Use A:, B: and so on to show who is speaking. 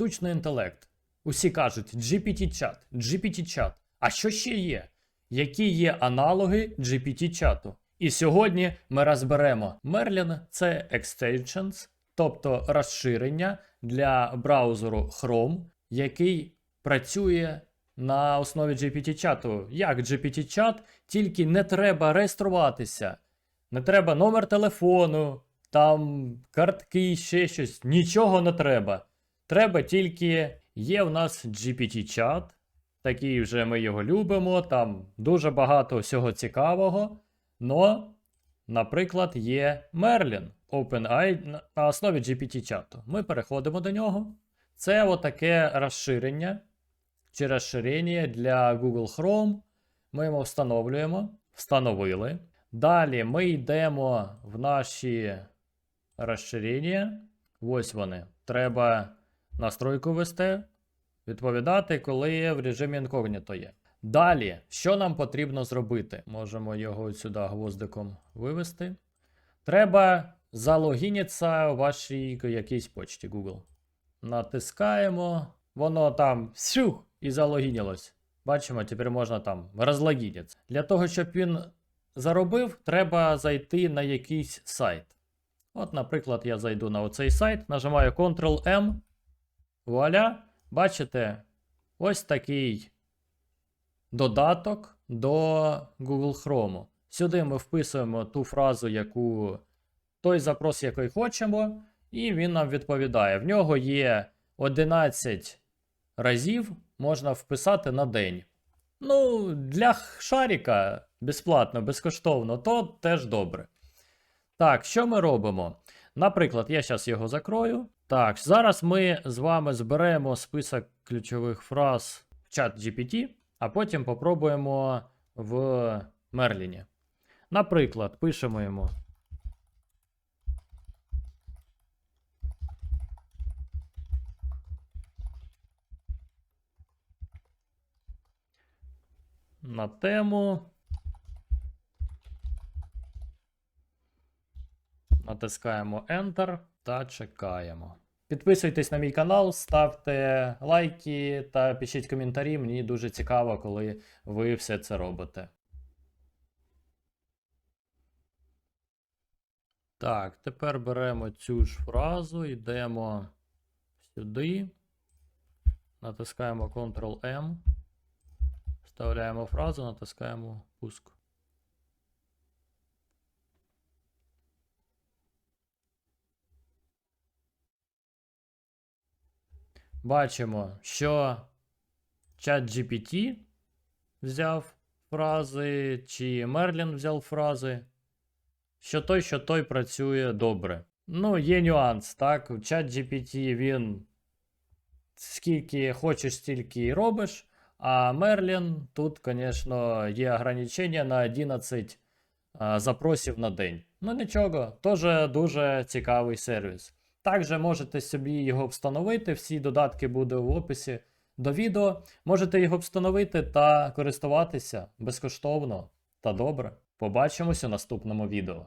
A: штучний інтелект. Усі кажуть GPT-чат, GPT-чат. А що ще є? Які є аналоги GPT-чату? І сьогодні ми розберемо. Merlin – це extensions, тобто розширення для браузеру Chrome, який працює на основі GPT-чату. Як GPT-чат, тільки не треба реєструватися. Не треба номер телефону, там картки, ще щось. Нічого не треба. Треба тільки є в нас GPT-чат. Такий вже ми його любимо. Там дуже багато всього цікавого. Но, наприклад, є Merlin OpenAI на основі GPT-чату. Ми переходимо до нього. Це отаке розширення чи розширення для Google Chrome. Ми його встановлюємо. Встановили. Далі ми йдемо в наші розширення. Ось вони. Треба настройку ввести, відповідати, коли в режимі інкогніто є. Далі, що нам потрібно зробити? Можемо його сюди гвоздиком вивести. Треба залогінитися у вашій якійсь почті Google. Натискаємо, воно там сюх і залогінилось. Бачимо, тепер можна там розлогінитися. Для того, щоб він заробив, треба зайти на якийсь сайт. От, наприклад, я зайду на оцей сайт, нажимаю Ctrl-M. Вуаля, бачите, ось такий додаток до Google Chrome. Сюди ми вписуємо ту фразу, яку той запрос, який хочемо, і він нам відповідає. В нього є 11 разів, можна вписати на день. Ну, для шаріка безплатно, безкоштовно, то теж добре. Так, що ми робимо? Наприклад, я зараз його закрою. Так, зараз ми з вами зберемо список ключових фраз в чат GPT, а потім попробуємо в Мерліні. Наприклад, пишемо йому. На тему. Натискаємо Enter та чекаємо. Підписуйтесь на мій канал, ставте лайки та пишіть коментарі. Мені дуже цікаво, коли ви все це робите. Так, тепер беремо цю ж фразу, йдемо сюди. Натискаємо Ctrl-M. Вставляємо фразу, натискаємо пуск. Бачимо, що чат GPT взяв фрази, чи Мерлін взяв фрази. Що той, що той працює добре. Ну, є нюанс, так. Чат GPT він скільки хочеш, стільки і робиш. А Мерлін тут, звісно, є ограничення на 11 а, запросів на день. Ну нічого, теж дуже цікавий сервіс. Також можете собі його встановити, всі додатки будуть в описі до відео. Можете його встановити та користуватися безкоштовно та добре. Побачимось у наступному відео.